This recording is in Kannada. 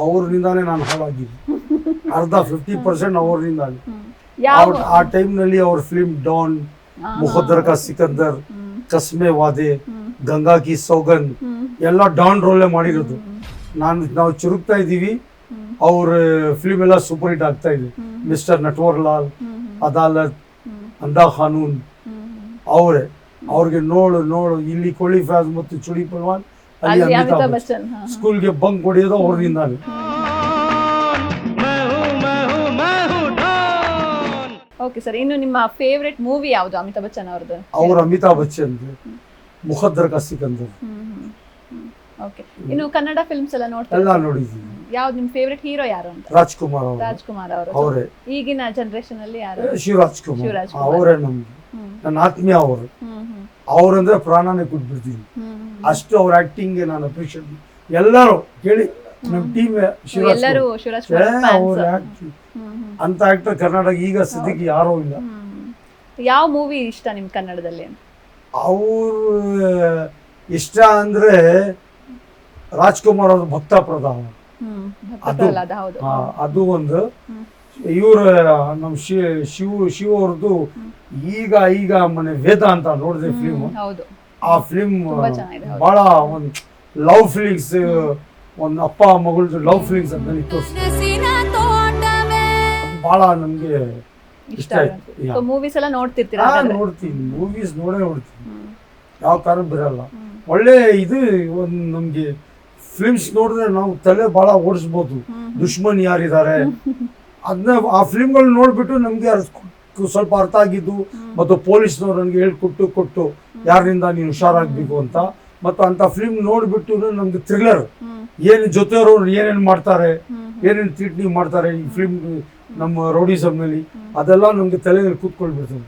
ಅವ್ರಿಂದಾನೇ ನಾನು ಹಾಳಾಗಿದ್ದೆ. ಅರ್ಧ ಫಿಫ್ಟಿ ಪರ್ಸೆಂಟ್ ಅವ್ರನಿಂದಾನೆ. ಅವ್ರ ಆ ಟೈಮ್ನಲ್ಲಿ ಅವ್ರ ಫಿಲ್ಮ್ ಡಾನ್ ಮುಖದರ್ ಮುಖದ್ದರ್ ಕಾ ಸಿಕಂದರ್ ಕಸ್ಮೆ ವಾದೆ ಗಂಗಾ ಕಿ ಸೌಗನ್ ಎಲ್ಲ ಡಾನ್ ರೋಲೇ ಮಾಡಿರೋದು. ನಾನು ನಾವು ಚುರುಕ್ತಾ ಇದ್ದೀವಿ. ಅವ್ರ ಫಿಲ್ಮ್ ಎಲ್ಲ ಸೂಪರ್ ಹಿಟ್ ಆಗ್ತಾ ಇದೆ. ಮಿಸ್ಟರ್ ನಟ್ವರ್ ಲಾಲ್ ಅದಾಲತ್ ಅಂದಾ ಖಾನೂನ್. ಅವರೇ. ಅವ್ರಿಗೆ ನೋಡು ನೋಡು ಇಲ್ಲಿ ಕೋಳಿ ಫ್ಯಾಸ್ ಮತ್ತು ಚುಡಿ ಪಲ್ವಾನ್ ಅಲ್ಲಿ ಅಮಿತಾಬ್ ಬಚ್ಚನ್. ಸ್ಕೂಲ್ಗೆ ಬಂಕ್ ಹೊಡೆಯೋದು ಅವ್ರದಿಂದ ಓಕೆ ಸರ್ ಇನ್ನು ನಿಮ್ಮ ಫೇವ್ರೆಟ್ ಮೂವಿ ಯಾವುದು ಅಮಿತಾಬ್ ಬಚ್ಚನ್ ಅವ್ರದ್ದು? ಅವ್ರ ಅಮಿತಾಬ್ ಬಚ್ಚನ್ ಮುಖದ್ದರ್ ಕಾ ಸಿಕಂದರ್ ಓಕೆ. ಇನ್ನು ಕನ್ನಡ ಫಿಲ್ಮ್ಸ್ ಎಲ್ಲ ಎಲ್ಲ ನೋಡ್ತೀರಾ ನೋಡಿದ್ದೀನಿ. ಯಾವ್ದು ನಿಮ್ ಫೇವ್ರೆಟ್ ಹೀರೋ ಯಾರು ಅಂತ? ರಾಜ್ಕುಮಾರ್ ಅವರು. ರಾಜ್ಕುಮಾರ್ ಅವರು. ಅವರೇ. ಈಗಿನ ಜನರೇಷನ್ ಅಲ್ಲಿ ಯಾರು? ಶಿವರಾಜ್ ಕುಮಾರ್. ಅವರೇ ನಮ್ಗೆ ನನ್ನ ಆತ್ಮೀಯ ಅವರು. ಅವ್ರಂದ್ರೆ ಪ್ರಾಣನೇ ಕೊಟ್ಬಿಡ್ತೀನಿ. ಹ್ಮ್, ಅಷ್ಟು ಅವ್ರ ಆಕ್ಟಿಂಗ್ ನಾನು ಅಪ್ರಿಷಿಯೇಟ್ ಎಲ್ಲರೂ ಕೇಳಿ ನಮ್ಮ ಟೀಮ್ ಅವ್ರ ಅಂತ ಆಕ್ಟರ್ ಕರ್ನಾಟಕ ಈಗ ಸದ್ಯಕ್ಕೆ ಯಾರೂ ಇಲ್ಲ. ಯಾವ ಮೂವಿ ಇಷ್ಟ ನಿಮ್ ಕನ್ನಡದಲ್ಲಿ? ಅವ್ರ ಇಷ್ಟ ಅಂದ್ರೆ ರಾಜ್ಕುಮಾರ್ ಅವ್ರ ಭಕ್ತ ಪ್ರಧಾನ. ಅದು- ಅದು ಒಂದು. ಇವ್ರ ನಮ್ಮ ಶಿವ ಶಿವ ಅವ್ರದ್ದು ಈಗ ಈಗ ಮನೆ ವೇದ ಅಂತ ನೋಡಿದೆ ಫಿಲ್ಮ್ ಆ ಫಿಲ್ಮ್ ಬಹಳ ಒಂದು ಲವ್ ಫೀಲಿಂಗ್ಸ್ ಒಂದು ಅಪ್ಪ ಮಗಳದು ಲವ್ ಫೀಲಿಂಗ್ಸ್ ಅಂತ ನನಗೆ ತೋರಿಸ್ತು. ಕನಸಿನ ತೋಟವೇ. ಬಹಳ ನಮ್ಗೆ ಇಷ್ಟ ಆಯ್ತು. ಮೂವೀಸ್ ಎಲ್ಲ ನೋಡ್ತಿರ್ತೀರಾ ನೋಡ್ತೀನಿ. ಮೂವೀಸ್ ನೋಡೇ ನೋಡ್ತೀನಿ. ಯಾವ ಕಾರಣ ಬರಲ್ಲ ಒಳ್ಳೆ ಇದು ಒಂದು ನಮ್ಗೆ ಫಿಲ್ಮ್ಸ್ ನೋಡಿದ್ರೆ ನಾವು ತಲೆ ಬಹಳ ಓಡಿಸ್ಬೋದು. ದುಶ್ಮನ್ ಯಾರಿದ್ದಾರೆ? ಅದನ್ನ ಆ ಫಿಲ್ಮ್ಗಳು ನೋಡ್ಬಿಟ್ಟು ನಮ್ಗೆ ಸ್ವಲ್ಪ ಅರ್ಥ ಆಗಿದ್ದು ಮತ್ತು ಪೊಲೀಸ್ನವ್ರು ನನಗೆ ಹೇಳ್ಕೊಟ್ಟು ಕೊಟ್ಟು ಯಾರಿಂದ ನೀನು ಹುಷಾರಾಗ್ಬೇಕು ಅಂತ. ಮತ್ತು ಅಂತ ಫಿಲ್ಮ್ ನೋಡ್ಬಿಟ್ಟು ನಮ್ಗೆ ಥ್ರಿಲ್ಲರ್ ಏನ್ ಜೊತೆಯವರು ಏನೇನು ಮಾಡ್ತಾರೆ ಏನೇನ್ ಟ್ರೀಟ್ನಿ ಮಾಡ್ತಾರೆ ಈ ಫಿಲ್ಮ್ ನಮ್ಮ ರೌಡಿಸಮ್ನಲ್ಲಿ ಅದೆಲ್ಲ ನಮ್ಗೆ ತಲೆ ಕೂತ್ಕೊಳ್ಬಿಡ್ತದೆ.